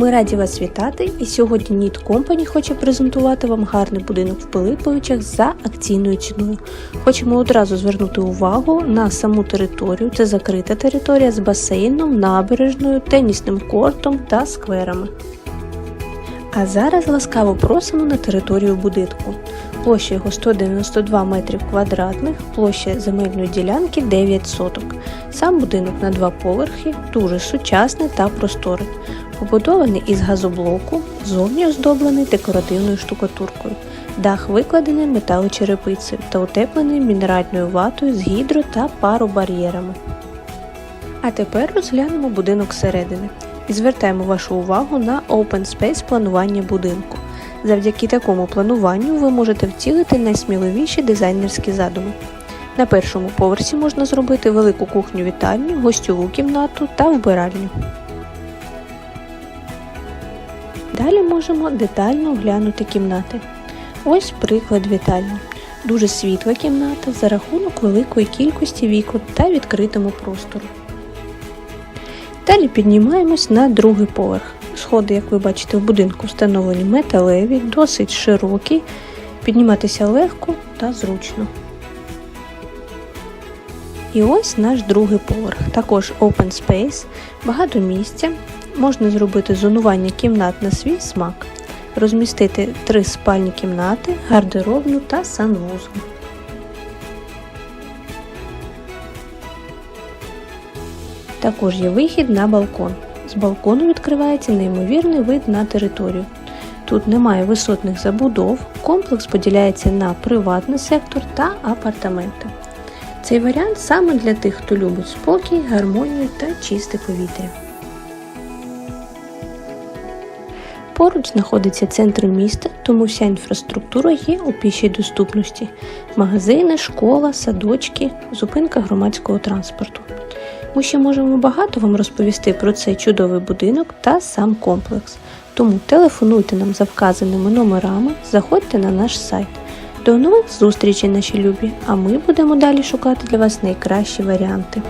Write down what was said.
Ми раді вас вітати і сьогодні Ніт Company хоче презентувати вам гарний будинок в Пилиповичах за акційною ціною. Хочемо одразу звернути увагу на саму територію. Це закрита територія з басейном, набережною, тенісним кортом та скверами. А зараз ласкаво просимо на територію будинку. Площа його 192 метрів квадратних, площа земельної ділянки 9 соток. Сам будинок на два поверхи, дуже сучасний та просторий. Побудований із газоблоку, зовні оздоблений декоративною штукатуркою. Дах викладений металочерепицею та утеплений мінеральною ватою з гідро та паробар'єрами. А тепер розглянемо будинок зсередини і звертаємо вашу увагу на Open Space планування будинку. Завдяки такому плануванню ви можете втілити найсміливіші дизайнерські задуми. На першому поверсі можна зробити велику кухню вітальню, гостьову кімнату та вбиральню. Далі можемо детально оглянути кімнати. Ось приклад вітальні. Дуже світла кімната за рахунок великої кількості вікон та відкритому простору. Далі піднімаємось на другий поверх. Сходи, як ви бачите, в будинку встановлені металеві, досить широкі, підніматися легко та зручно. І ось наш другий поверх. Також open space, багато місця. Можна зробити зонування кімнат на свій смак, розмістити три спальні кімнати, гардеробну та санвузол. Також є вихід на балкон. З балкону відкривається неймовірний вид на територію. Тут немає висотних забудов, комплекс поділяється на приватний сектор та апартаменти. Цей варіант саме для тих, хто любить спокій, гармонію та чисте повітря. Поруч знаходиться центр міста, тому вся інфраструктура є у пішій доступності: магазини, школа, садочки, зупинка громадського транспорту. Ми ще можемо багато вам розповісти про цей чудовий будинок та сам комплекс. Тому телефонуйте нам за вказаними номерами, заходьте на наш сайт. До нових зустрічей, наші любі! А ми будемо далі шукати для вас найкращі варіанти.